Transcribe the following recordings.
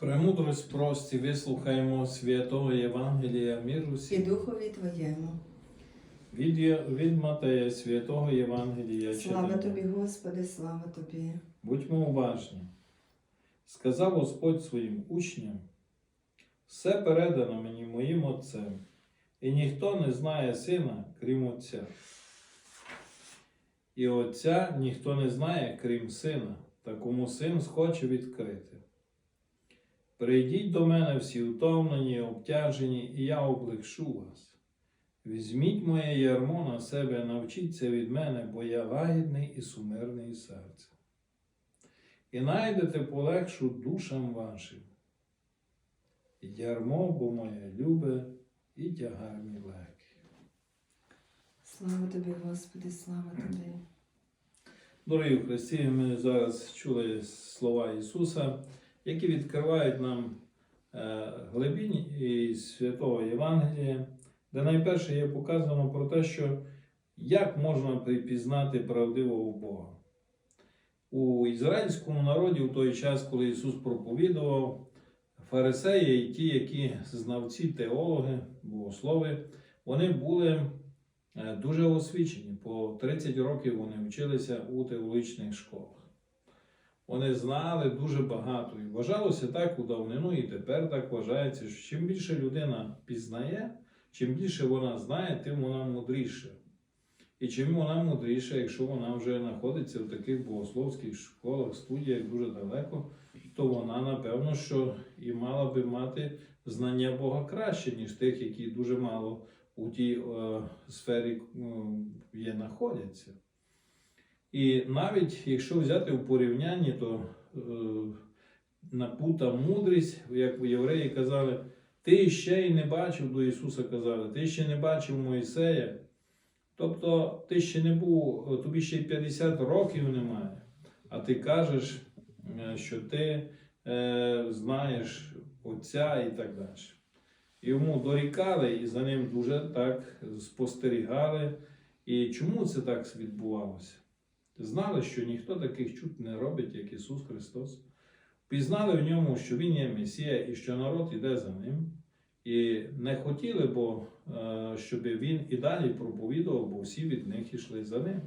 Премудрость прості, вислухаємо святого Євангелія миру і. Духові Твоєму. Від, від Матея святого Євангелія Слава читання. Тобі, Господи, слава Тобі. Будьмо уважні. Сказав Господь своїм учням: все передано мені моїм Отцем, і ніхто не знає сина, крім Отця. І Отця ніхто не знає, крім сина, та кому син схоче відкрити. Прийдіть до мене всі утомлені, обтяжені, і я облегшу вас. Візьміть моє ярмо на себе, навчіться від мене, бо я лагідний і сумирний серцем. І найдете полегшу душам вашим. Ярмо, бо моє любе, і тягар мій легкий. Слава Тобі, Господи, слава Тобі. Дорогі Христі, ми зараз чули слова Ісуса, які відкривають нам е, глибінь із святого Євангелія, де найперше є показано про те, що як можна припізнати правдивого Бога. У ізраїльському народі в той час, коли Ісус проповідував, фарисеї і ті, які знавці, теологи, богослови, вони були е, дуже освічені. По 30 років вони вчилися у теологічних школах. Вони знали дуже багато і вважалося так у давнину, і тепер так вважається, що чим більше людина пізнає, чим більше вона знає, тим вона мудріша. І чим вона мудріша, якщо вона вже знаходиться в таких богословських школах, студіях дуже далеко, то вона, напевно, що і мала би мати знання Бога краще, ніж тих, які дуже мало у тій е, сфері е, є знаходяться. І навіть якщо взяти в порівнянні, то е, напута мудрість, як євреї казали, ти ще й не бачив до Ісуса казали, ти ще не бачив Моїсея. Тобто ти ще не був, тобі ще й 50 років немає, а ти кажеш, е, що ти е, знаєш Отця і так далі. Йому дорікали і за ним дуже так спостерігали. І чому це так відбувалося? Знали, що ніхто таких чуд не робить, як Ісус Христос. Пізнали в ньому, що Він є Месія і що народ іде за ним. І не хотіли, бо е, щоб він і далі проповідував, бо всі від них йшли за ним,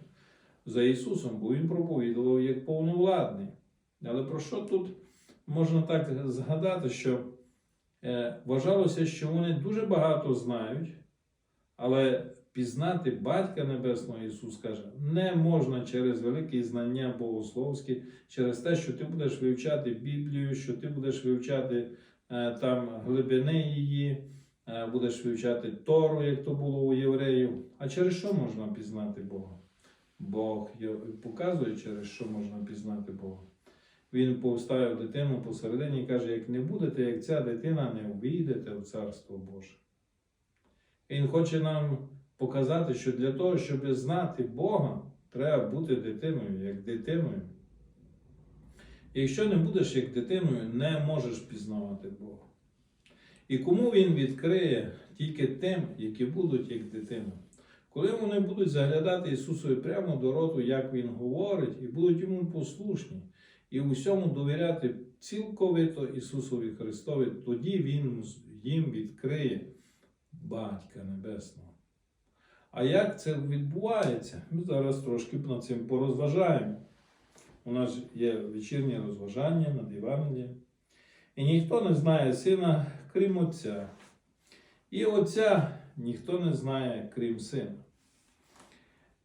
за Ісусом, бо Він проповідував як повновладний. Але про що тут можна так згадати, що е, вважалося, що вони дуже багато знають, але пізнати Батька Небесного Ісус каже, не можна через великі знання богословські, через те, що ти будеш вивчати Біблію, що ти будеш вивчати е, там глибини її, е, будеш вивчати Тору, як то було у євреїв. А через що можна пізнати Бога? Бог показує, через що можна пізнати Бога. Він повставив дитину посередині і каже: як не будете, як ця дитина, не увійдете в Царство Боже. Він хоче нам показати, що для того, щоб знати Бога, треба бути дитиною, як дитиною. Якщо не будеш як дитиною, не можеш пізнавати Бога. І кому він відкриє тільки тим, які будуть як дитина. Коли вони будуть заглядати Ісусові прямо до роту, як Він говорить, і будуть йому послушні, і усьому довіряти цілковито Ісусові Христові, тоді Він їм відкриє Батька Небесного. А як це відбувається? Ми зараз трошки над цим порозважаємо. У нас є вечірнє розважання над Євангелієм. І ніхто не знає сина, крім Отця. І Отця ніхто не знає, крім Сина.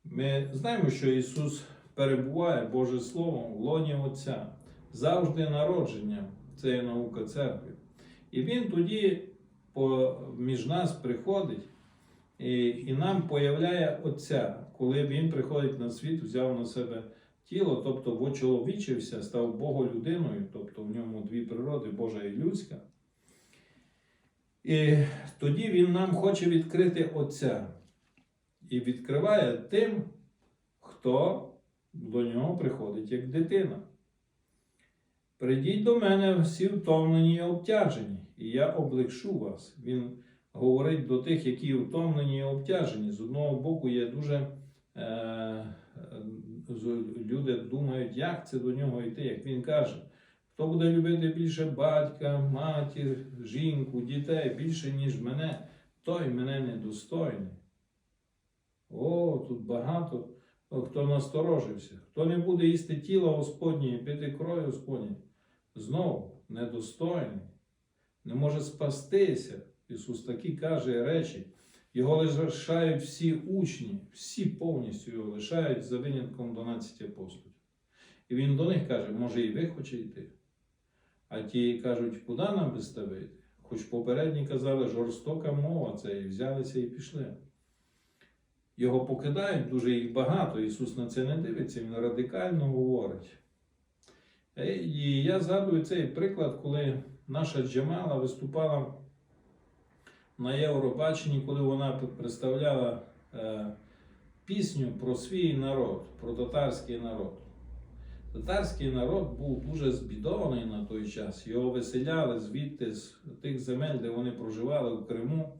Ми знаємо, що Ісус перебуває Боже Слово в лоні Отця, завжди народженням. Це є наука церкви. І Він тоді між нас приходить і, і нам появляє Отця, коли Він приходить на світ, взяв на себе тіло, тобто вочоловічився, став Боголюдиною, тобто в ньому дві природи, Божа і людська. І тоді Він нам хоче відкрити Отця. І відкриває тим, хто до нього приходить як дитина. Прийдіть до мене всі втомлені і обтяжені, і я облегшу вас. Він говорить до тих, які втомлені і обтяжені. З одного боку, є дуже е, люди думають, як це до нього йти, як він каже. Хто буде любити більше батька, матір, жінку, дітей більше, ніж мене, той мене недостойний. О, тут багато хто насторожився. Хто не буде їсти тіла Господнє і пити крові Господні, знову недостойний, не може спастися. Ісус такі каже речі. Його лишають всі учні, всі повністю його лишають за винятком 12 апостолів. І він до них каже, може і ви хочете йти. А ті кажуть, куди нам виставити? Хоч попередні казали, жорстока мова це, і взялися і пішли. Його покидають, дуже їх багато. Ісус на це не дивиться, Він радикально говорить. І я згадую цей приклад, коли наша Джамала виступала на Євробаченні, коли вона представляла е, пісню про свій народ, про татарський народ. Татарський народ був дуже збідований на той час. Його виселяли звідти з тих земель, де вони проживали в Криму.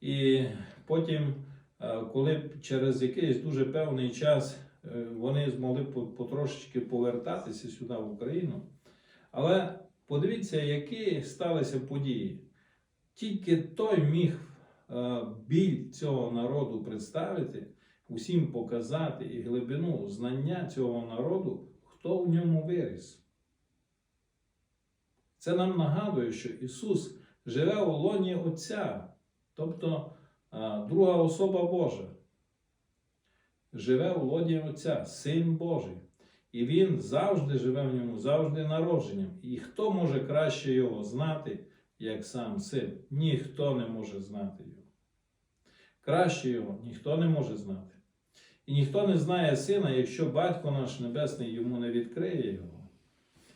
І потім, е, коли через якийсь дуже певний час е, вони змогли потрошечки повертатися сюди в Україну. Але подивіться, які сталися події. Тільки той міг е, біль цього народу представити, усім показати і глибину знання цього народу, хто в ньому виріс. Це нам нагадує, що Ісус живе у лоні Отця, тобто е, друга особа Божа. Живе у лоні Отця, Син Божий. І Він завжди живе в ньому, завжди народженням. І хто може краще його знати, як сам син? Ніхто не може знати його. Краще його ніхто не може знати. І ніхто не знає сина, якщо батько наш Небесний йому не відкриє його.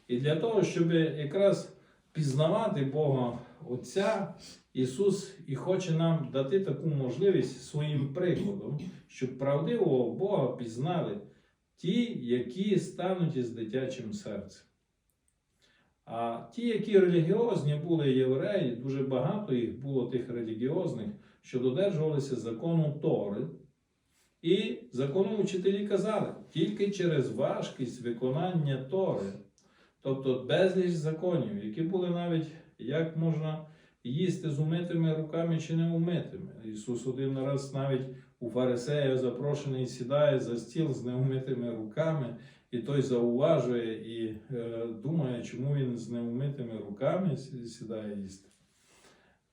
І для того, щоб якраз пізнавати Бога Отця, Ісус і хоче нам дати таку можливість своїм прикладом, щоб правдивого Бога пізнали ті, які стануть із дитячим серцем. А ті, які релігіозні були євреї, дуже багато їх було тих релігіозних, що додержувалися закону Тори. І закону учителі казали, тільки через важкість виконання Тори, тобто безліч законів, які були навіть як можна їсти з умитими руками чи не умитими. Ісус один раз навіть у фарисея запрошений сідає за стіл з неумитими руками, і той зауважує і чому він з неумитими руками сідає їсти.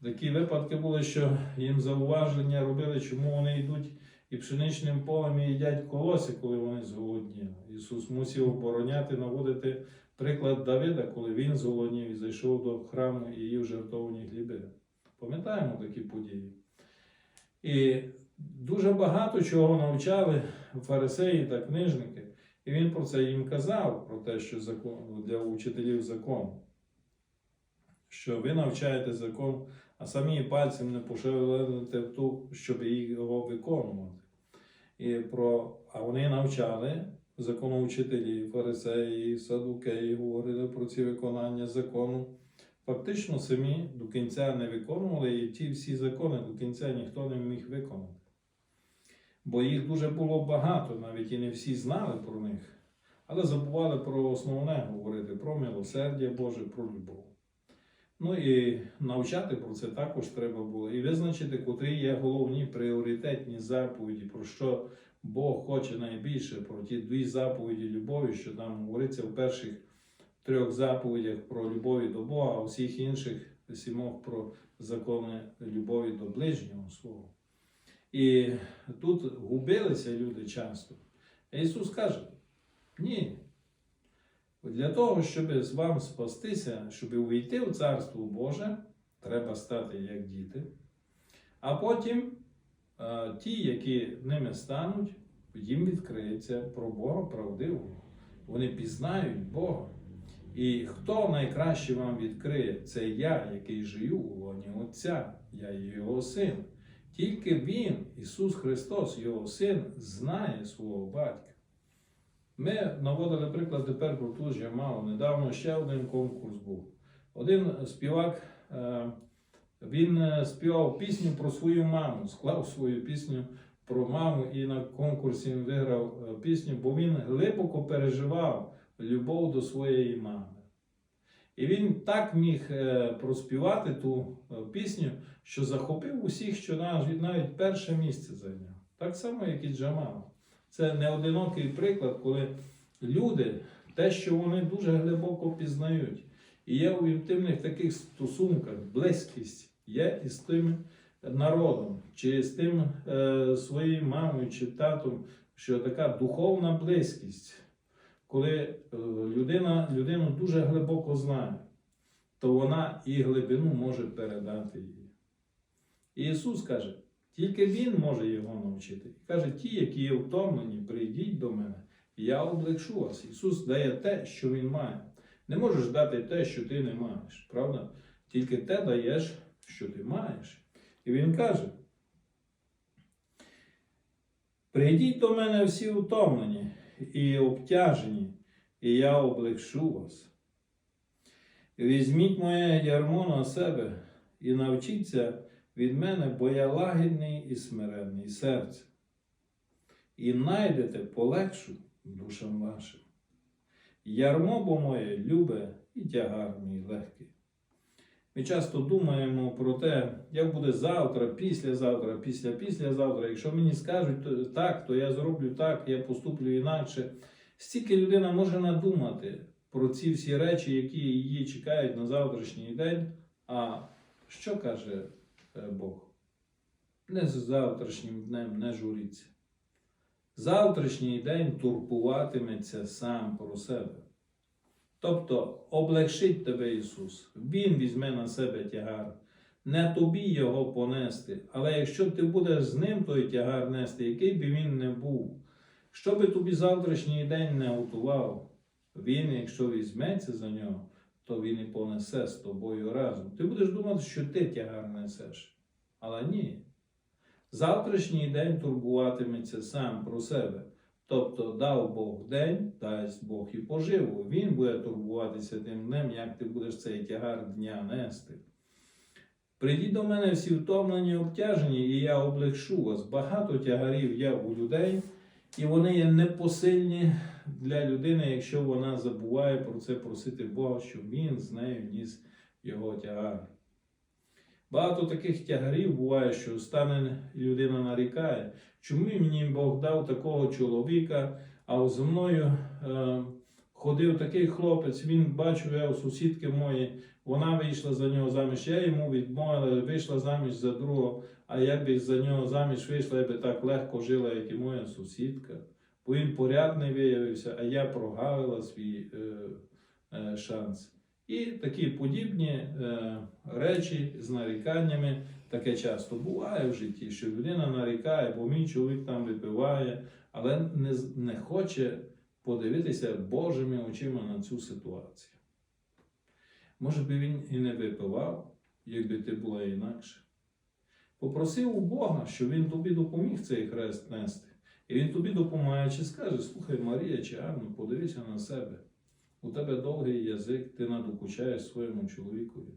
Такі випадки були, що їм зауваження робили, чому вони йдуть і пшеничним полем і їдять колоси, коли вони зголодніли. Ісус мусив обороняти, наводити приклад Давида, коли він зголоднів і зайшов до храму і їв жертовні хліби. Пам'ятаємо такі події. І дуже багато чого навчали фарисеї та книжники. І він про це їм казав, про те, що закон для учителів закону. Що ви навчаєте закон, а самі пальцем не пошевелите в ту, щоб його виконувати. І про, а вони навчали закону законоучителі, фарисеї, садукеї говорили про ці виконання закону. Фактично самі до кінця не виконували, і ті всі закони до кінця ніхто не міг виконати. Бо їх дуже було багато, навіть і не всі знали про них, але забували про основне говорити про милосердя Боже, про любов. Ну і навчати про це також треба було. І визначити, котрі є головні пріоритетні заповіді, про що Бог хоче найбільше, про ті дві заповіді любові, що там говориться в перших трьох заповідях про любові до Бога, а всіх інших сімох про закони любові до ближнього свого. І тут губилися люди часто. Ісус каже: ні. Для того, щоб з вам спастися, щоб увійти в Царство Боже, треба стати як діти. А потім ті, які ними стануть, їм відкриється про Бога правдивого. Вони пізнають Бога. І хто найкраще вам відкриє, це я, який живу у лоні Отця, я є його син. Тільки Він, Ісус Христос, Його Син, знає свого батька. Ми наводили приклад тепер про ту ж Ямалу. Недавно ще один конкурс був. Один співак, е, він е, співав пісню про свою маму, склав свою пісню про маму і на конкурсі він виграв е, пісню, бо він глибоко переживав любов до своєї мами. І він так міг е, проспівати ту е, пісню, що захопив усіх, що навіть, перше місце зайняв. Так само, як і Джамал. Це не одинокий приклад, коли люди, те, що вони дуже глибоко пізнають, і є у інтимних таких стосунках близькість є із тим народом, чи з тим е, своєю мамою чи татом, що така духовна близькість, коли е, людина людину дуже глибоко знає, то вона і глибину може передати їй. І Ісус каже, тільки Він може його навчити. І каже, ті, які є втомлені, прийдіть до мене, я облегшу вас. Ісус дає те, що Він має. Не можеш дати те, що ти не маєш, правда? Тільки те даєш, що ти маєш. І Він каже: Прийдіть до мене всі утомлені і обтяжені, і я облегшу вас. Візьміть моє ярмо на себе і навчіться від мене, бо я лагідний і смиренний серцем. І найдете полегшу душам вашим. Ярмо бо моє любе і тягар мій легкий. Ми часто думаємо про те, як буде завтра, післязавтра, після післязавтра. Якщо мені скажуть так, то я зроблю так, я поступлю інакше. Стільки людина може надумати про ці всі речі, які її чекають на завтрашній день. А що каже е, Бог? Не з завтрашнім днем не журіться. Завтрашній день турбуватиметься сам про себе. Тобто облегшить тебе Ісус, Він візьме на себе тягар, не тобі його понести, але якщо ти будеш з ним той тягар нести, який би він не був, що би тобі завтрашній день не готував, він, якщо візьметься за нього, то він і понесе з тобою разом. Ти будеш думати, що ти тягар несеш. Але ні. Завтрашній день турбуватиметься сам про себе. Тобто дав Бог день, дасть Бог і поживу. Він буде турбуватися тим днем, як ти будеш цей тягар дня нести. Прийдіть до мене всі втомлені, обтяжені, і я облегшу вас. Багато тягарів є у людей, і вони є непосильні для людини, якщо вона забуває про це просити Бога, щоб він з нею ніс його тягар. Багато таких тягарів буває, що стане людина нарікає, чому мені Бог дав такого чоловіка, а зі мною е, ходив такий хлопець, він бачив, я у сусідки мої, вона вийшла за нього заміж, я йому відмовила, вийшла заміж за другого, а я б за нього заміж вийшла, я би так легко жила, як і моя сусідка. Бо він порядний виявився, а я прогавила свій е, е, шанс. І такі подібні е, речі з наріканнями таке часто буває в житті, що людина нарікає, бо мій чоловік там випиває, але не, не хоче подивитися Божими очима на цю ситуацію. Може би він і не випивав, якби ти була інакше. Попросив у Бога, щоб він тобі допоміг цей хрест нести. І він тобі допомагає, чи скаже, слухай, Марія чи Анна, подивися на себе. У тебе довгий язик, ти надокучаєш своєму чоловікові.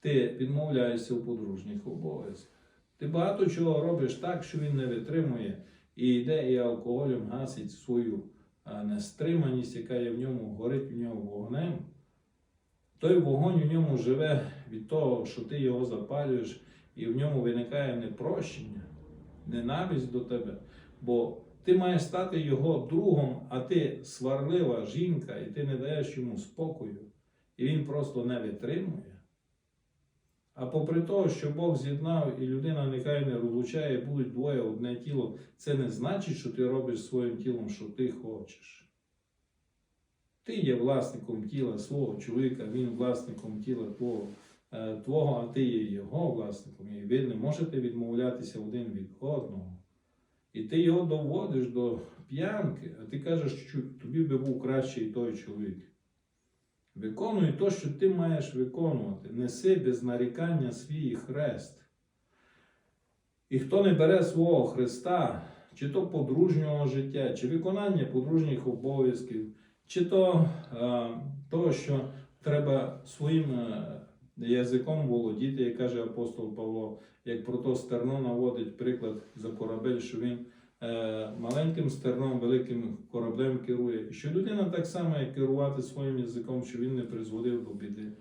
Ти відмовляєшся у подружніх обов'язках. Ти багато чого робиш так, що він не витримує, і йде і алкоголем гасить свою нестриманість, яка є в ньому, горить в нього вогнем. Той вогонь у ньому живе від того, що ти його запалюєш, і в ньому виникає непрощення, ненависть до тебе. Бо ти маєш стати його другом, а ти сварлива жінка, і ти не даєш йому спокою, і він просто не витримує. А попри те, що Бог з'єднав і людина нехай не розлучає, будуть двоє одне тіло, це не значить, що ти робиш своїм тілом, що ти хочеш. Ти є власником тіла свого чоловіка, він власником тіла твого, твого, а ти є його власником. І ви не можете відмовлятися один від одного. І ти його доводиш до п'янки, а ти кажеш, що тобі би був кращий той чоловік. Виконуй те, що ти маєш виконувати. Неси без нарікання свій хрест. І хто не бере свого Христа, чи то подружнього життя, чи виконання подружніх обов'язків, чи то е, того, що треба своїм е, язиком володіти, як каже апостол Павло, як про то стерно наводить приклад за корабель, що він е, маленьким стерном, великим кораблем керує. І що людина так само, як керувати своїм язиком, що він не призводив до біди.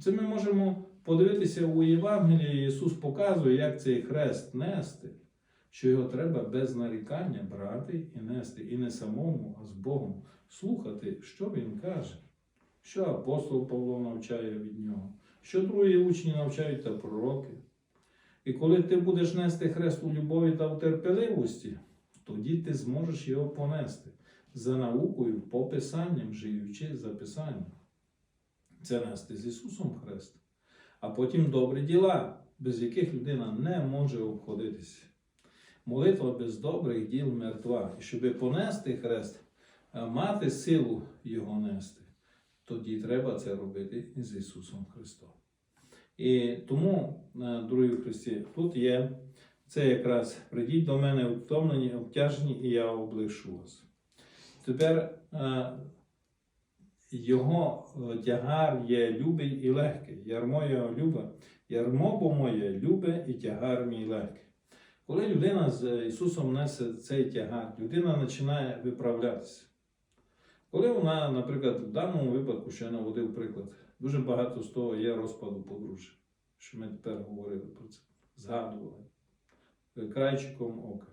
Це ми можемо подивитися у Євангелії. Ісус показує, як цей хрест нести, що його треба без нарікання брати і нести, і не самому, а з Богом слухати, що він каже, що апостол Павло навчає від нього, що другі учні навчають та пророки. І коли ти будеш нести хрест у любові та в терпеливості, тоді ти зможеш його понести за наукою, по писанням, живучи за писанням. Це нести з Ісусом хрест. А потім добрі діла, без яких людина не може обходитися. Молитва без добрих діл мертва. І щоб понести хрест, мати силу його нести, тоді треба це робити з Ісусом Христом. І тому, е, дорогі Христі, тут є це якраз прийдіть до мене втомлені, обтяжені, і я облишу вас. Тепер е, його е, тягар є любий і легкий. Ярмо його любе, ярмо бо моє любе і тягар мій легкий. Коли людина з Ісусом несе цей тягар, людина починає виправлятися. Коли вона, наприклад, в даному випадку, що я наводив приклад, дуже багато з того є розпаду подружжя, що ми тепер говорили про це, згадували е, крайчиком ока.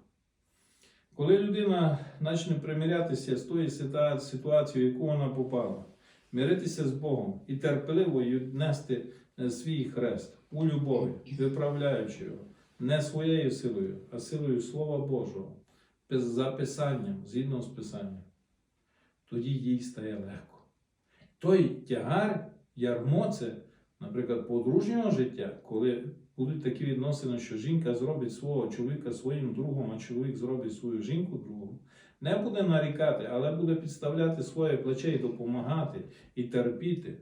Коли людина почне примирятися з тої ситуа- ситуації, в яку вона попала, миритися з Богом і терпеливо нести е, свій хрест у любові, виправляючи його, не своєю силою, а силою Слова Божого, без записанням, згідно з Писанням, тоді їй стає легко. Той тягар, ярмо це, наприклад, подружнього життя, коли будуть такі відносини, що жінка зробить свого чоловіка своїм другом, а чоловік зробить свою жінку другом, не буде нарікати, але буде підставляти своє плече і допомагати, і терпіти.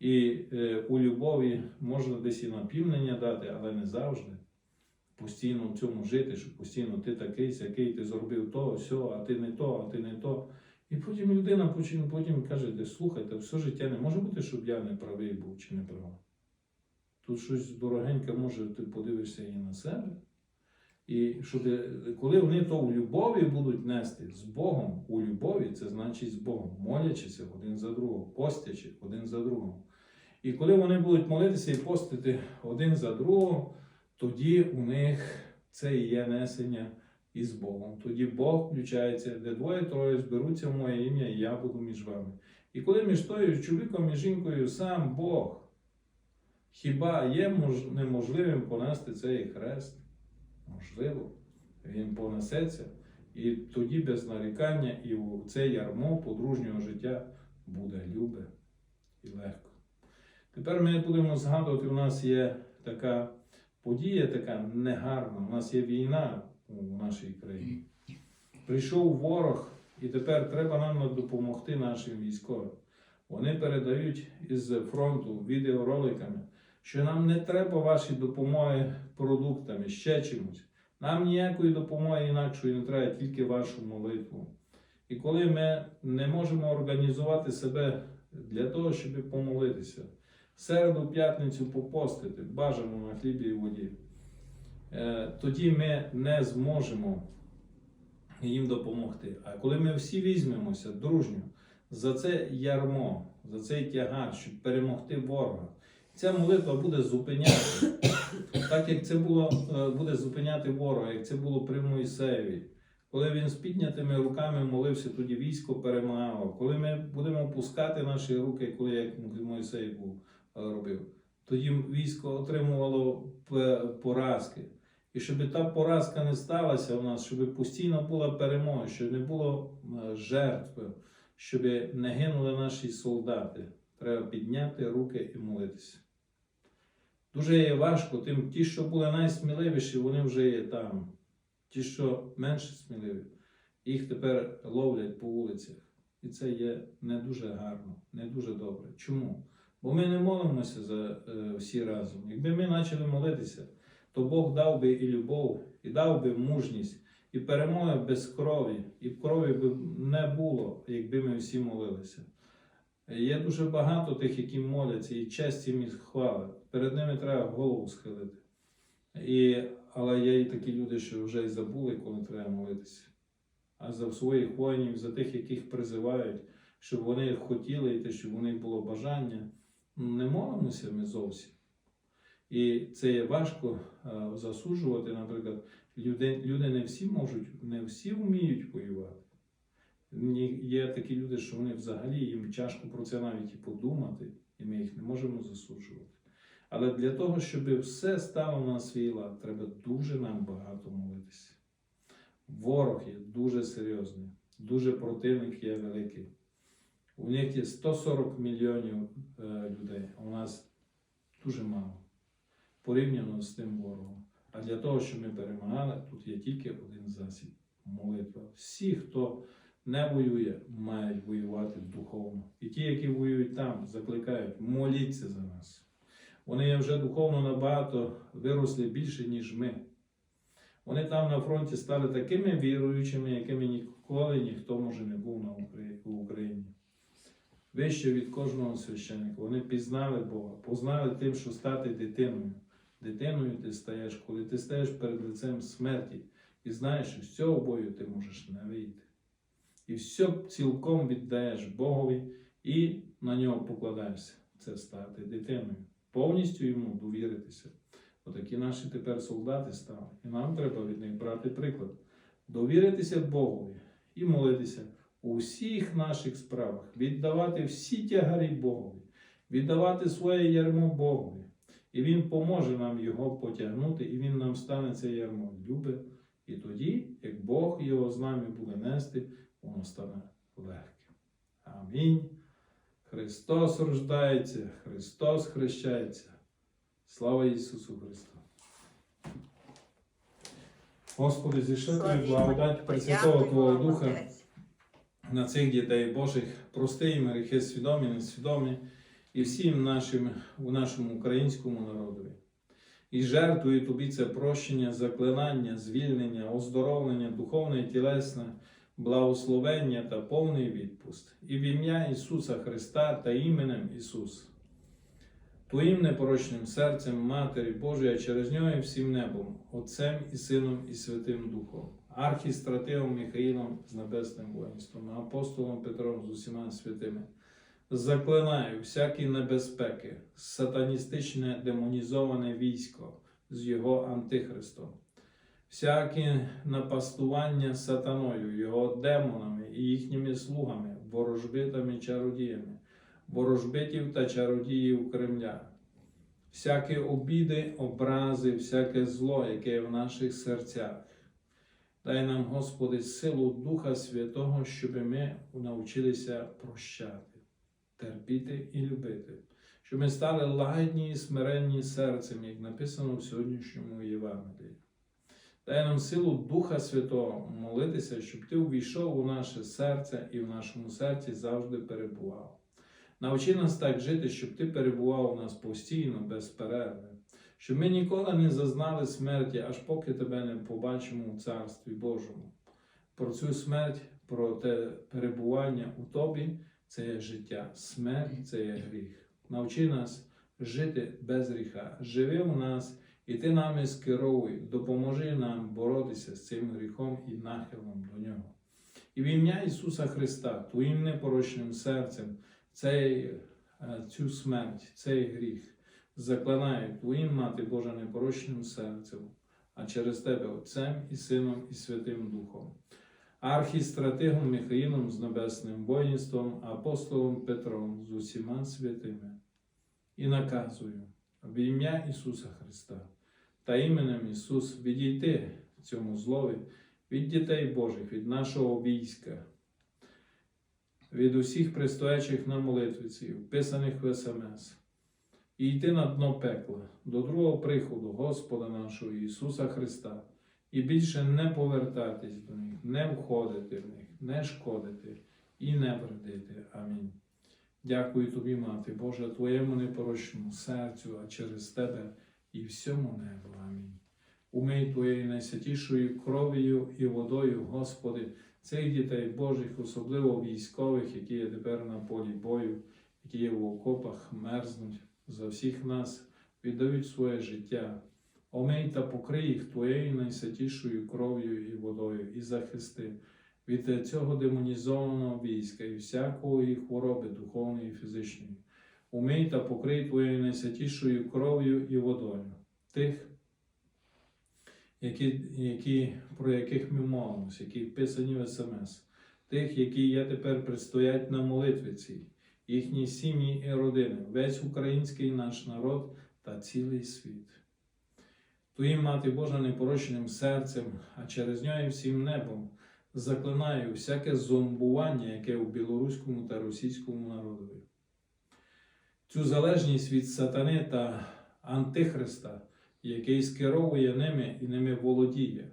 І е, у любові можна десь і напівнення дати, але не завжди. Постійно в цьому жити, що постійно ти такий, сякий, ти зробив то, сьо, а ти не то, а ти не то. І потім людина потім, потім каже, слухайте, все життя не може бути, щоб я не правий був чи не правий. Тут щось дорогеньке, може, ти подивишся і на себе. І що коли вони то в любові будуть нести з Богом, у любові, це значить з Богом, молячися один за другого, постячи один за другого. І коли вони будуть молитися і постити один за другого, тоді у них це і є несення із Богом. Тоді Бог включається, де двоє-троє зберуться в моє ім'я, і я буду між вами. І коли між тою чоловіком і жінкою сам Бог, хіба є мож... неможливим понести цей хрест? Можливо, він понесеться, і тоді без нарікання, і це ярмо подружнього життя буде любе і легко. Тепер ми будемо згадувати, у нас є така подія, така негарна, у нас є війна у нашій країні. Прийшов ворог, і тепер треба нам допомогти нашим військовим. Вони передають із фронту відеороликами, що нам не треба ваші допомоги продуктами, ще чимось. Нам ніякої допомоги інакшої не треба, тільки вашу молитву. І коли ми не можемо організувати себе для того, щоб помолитися, в середу, п'ятницю попостити, бажано на хлібі і воді, е, тоді ми не зможемо їм допомогти. А коли ми всі візьмемося дружньо за це ярмо, за цей тягар, щоб перемогти ворога, ця молитва буде зупиняти, так як це було, е, буде зупиняти ворога, як це було при Моїсеєві. Коли він з піднятими руками молився, тоді військо перемагало. Коли ми будемо пускати наші руки, коли як Мойсей був е, робив, тоді військо отримувало поразки. І щоб та поразка не сталася у нас, щоб постійно була перемога, щоб не було е, жертв, щоб не гинули наші солдати. Треба підняти руки і молитися. Дуже є важко, тим ті, що були найсміливіші, вони вже є там. Ті, що менше сміливі, їх тепер ловлять по вулицях. І це є не дуже гарно, не дуже добре. Чому? Бо ми не молимося за е, всі разом. Якби ми почали молитися, то Бог дав би і любов, і дав би мужність, і перемоги без крові, і крові би не було, якби ми всі молилися. Є дуже багато тих, які моляться, і честь їм і хвали. Перед ними треба голову схилити. І, але є і такі люди, що вже й забули, коли треба молитися. А за своїх воїнів, за тих, яких призивають, щоб вони хотіли йти, щоб у них було бажання. Ну, Не молимося ми зовсім. І це є важко засуджувати, наприклад, люди, люди не всі можуть, не всі вміють воювати. Є такі люди, що вони взагалі їм тяжко про це навіть і подумати, і ми їх не можемо засуджувати. Але для того, щоб все стало на свій лад, треба дуже нам багато молитися. Ворог є дуже серйозний, дуже противник є великий. У них є 140 мільйонів е, людей, а у нас дуже мало порівняно з тим ворогом. А для того, щоб ми перемагали, тут є тільки один засіб молитва. Всі, хто не воює, мають воювати духовно. І ті, які воюють там, закликають, моліться за нас. Вони вже духовно набагато виросли більше, ніж ми. Вони там на фронті стали такими віруючими, якими ніколи ніхто може не був на Україні. Вище від кожного священника. Вони пізнали Бога, познали тим, що стати дитиною. Дитиною ти стаєш, коли ти стаєш перед лицем смерті і знаєш, що з цього бою ти можеш не вийти. І все цілком віддаєш Богові і на нього покладаєшся. Це стати дитиною. Повністю йому довіритися. Отакі наші тепер солдати стали. І нам треба від них брати приклад. Довіритися Богові і молитися у всіх наших справах, віддавати всі тягарі Богові, віддавати своє ярмо Богові. І Він поможе нам його потягнути, і Він нам стане це ярмо любе. І тоді, як Бог його з нами буде нести, воно стане легким. Амінь. Христос рождається, Христос хрещається. Слава Ісусу Христу! Господи, зійшли тобі благодать Пресвятого Твого Духа на цих дітей Божих, прости їм гріхи свідомі, несвідомі, і всім нашим у нашому українському народові. І жертвую тобі це прощення, заклинання, звільнення, оздоровлення, духовне і тілесне, благословення та повний відпуст. І в ім'я Ісуса Христа та іменем Ісус. Твоїм непорочним серцем Матері Божої, а через нього і всім небом, Отцем і Сином і Святим Духом, архістратигом Михаїлом з небесним воїнством, апостолом Петром з усіма святими. Заклинаю всякі небезпеки, сатаністичне демонізоване військо з його антихристом, всяке напастування сатаною, його демонами і їхніми слугами, ворожбитами чародіями, ворожбитів та чародіїв Кремля, всякі обіди, образи, всяке зло, яке в наших серцях. Дай нам, Господи, силу Духа Святого, щоб ми навчилися прощати, терпіти і любити, щоб ми стали лагідні і смиренні серцем, як написано в сьогоднішньому Євангелії. Дай нам силу Духа Святого молитися, щоб Ти увійшов у наше серце і в нашому серці завжди перебував. Навчи нас так жити, щоб Ти перебував у нас постійно, без перерви, щоб ми ніколи не зазнали смерті, аж поки Тебе не побачимо у Царстві Божому. Про цю смерть, про те перебування у Тобі це є життя, смерть це є гріх. Навчи нас жити без гріха, живи у нас, і ти нами скеровуй, допоможи нам боротися з цим гріхом і нахилом до нього. І в ім'я Ісуса Христа, Твоїм непорочним серцем, цей, е, цю смерть, цей гріх заклинаю Твоїм мати Божа непорочним серцем, а через Тебе Отцем і Сином і Святим Духом. Архістратигом Михаїлом з небесним воїнством, апостолом Петром з усіма святими. І наказую в ім'я Ісуса Христа та іменем Ісус відійти в цьому злові від дітей Божих, від нашого війська, від усіх пристоячих на молитвиці, вписаних в СМС, і йти на дно пекла до другого приходу Господа нашого Ісуса Христа, і більше не повертатись до них, не входити в них, не шкодити і не вредити. Амінь. Дякую тобі, Мати Божа, Твоєму непорочному серцю, а через Тебе і всьому небу. Амінь. Умий Твоєю найсвятішою кров'ю і водою, Господи, цих дітей Божих, особливо військових, які є тепер на полі бою, які є в окопах, мерзнуть за всіх нас, віддають своє життя. Омий та покрий їх твоєю найсвятішою кров'ю і водою, і захисти від цього демонізованого війська і всякої хвороби духовної і фізичної. Умий та покрий твоєю найсвятішою кров'ю і водою тих, які, які, про яких ми молимося, які вписані в СМС, тих, які є тепер предстоять на молитві цій, їхні сім'ї і родини, весь український наш народ та цілий світ. Твоїм мати Божа непорочним серцем, а через нього всім небом заклинаю всяке зомбування, яке у білоруському та російському народові. Цю залежність від сатани та антихриста, який скеровує ними і ними володіє.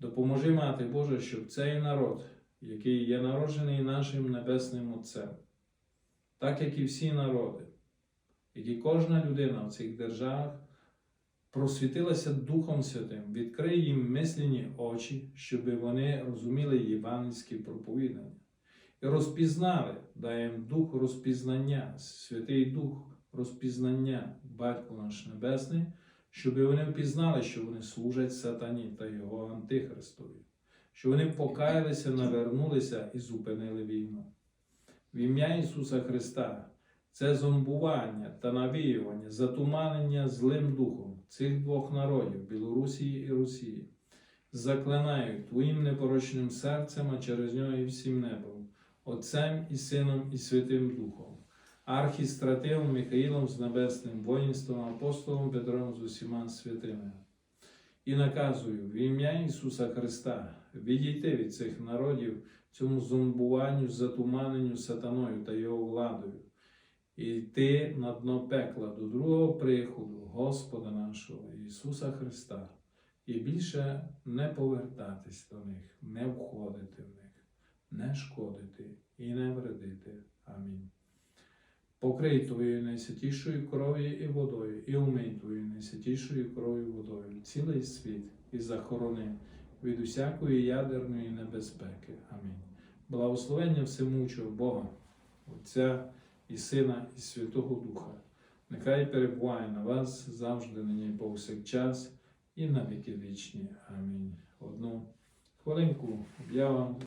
Допоможи, Мати Божа, щоб цей народ, який є народжений нашим Небесним Отцем, так як і всі народи, як і кожна людина в цих державах, просвітилася Духом Святим, відкрий їм мисляні очі, щоб вони розуміли євангельські проповідання і розпізнали, дай їм дух розпізнання, Святий Дух розпізнання, Батько наш Небесний, щоб вони впізнали, що вони служать сатані та його антихристові, що вони покаялися, навернулися і зупинили війну. В ім'я Ісуса Христа це зомбування та навіювання, затуманення злим духом цих двох народів Білорусії і Росії. Заклинаю Твоїм непорочним серцем, а через нього і всім небом, Отцем і Сином і Святим Духом, архістративом Михаїлом з небесним воїнством, апостолом Петром з усіма святими. І наказую в ім'я Ісуса Христа відійти від цих народів цьому зомбуванню, затуманенню сатаною та його владою, і йти на дно пекла до другого приходу Господа нашого Ісуса Христа, і більше не повертатись до них, не входити в них, не шкодити і не вредити. Амінь. Покрий твоєю найсвятішою кров'ю і водою, і умий твоєю найсвятішою кров'ю і водою цілий світ і захорони від усякої ядерної небезпеки. Амінь. Благословення всемучого Бога, Отця і Сина, і Святого Духа, нехай перебуває на вас завжди, нині повсякчас, і на віки вічні. Амінь. Одну хвилинку об'ява.